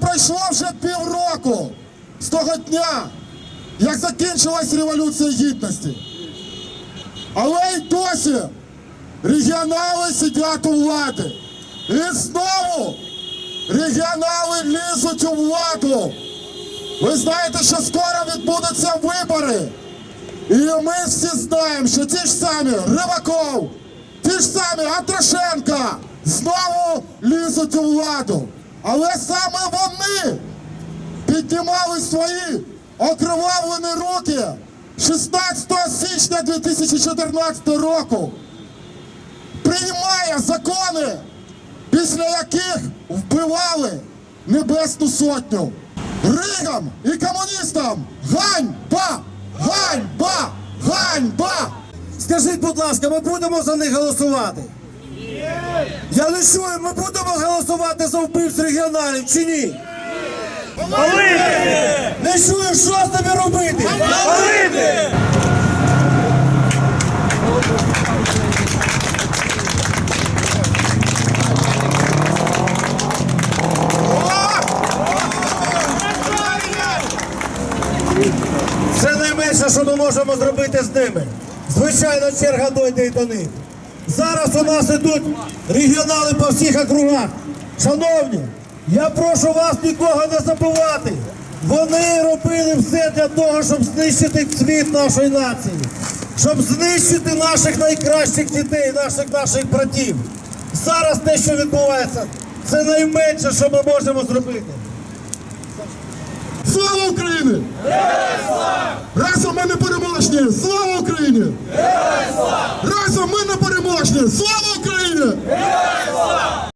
Пройшло вже півроку з того дня, як закінчилась Революція Гідності. Але й досі регіонали сидять у влади. І знову регіонали лізуть у владу. Ви знаєте, що скоро відбудуться вибори. І ми всі знаємо, що ті ж самі Рибаков, ті ж самі Антрошенка знову лізуть у владу. Але саме вони піднімали свої окривавлені руки 16 січня 2014 року. Приймає закони, після яких вбивали Небесну Сотню. Ригам і комуністам ганьба! Ганьба! Ганьба! Скажіть, будь ласка, ми будемо за них голосувати? Я не чую, ми будемо голосувати за вбивць регіоналів чи ні? Палити! Не чую, що з тобі робити? Палити! Це найменше, що ми можемо зробити з ними. Звичайно, черга дойде і до них. Зараз у нас ідуть регіонали по всіх округах. Шановні, я прошу вас нікого не забувати. Вони робили все для того, щоб знищити цвіт нашої нації, щоб знищити наших найкращих дітей, наших наших братів. Зараз те, що відбувається, це найменше, що ми можемо зробити. Слава Україні! Разом ми не переможні! Слава Україні! Переможні! Слава Україні!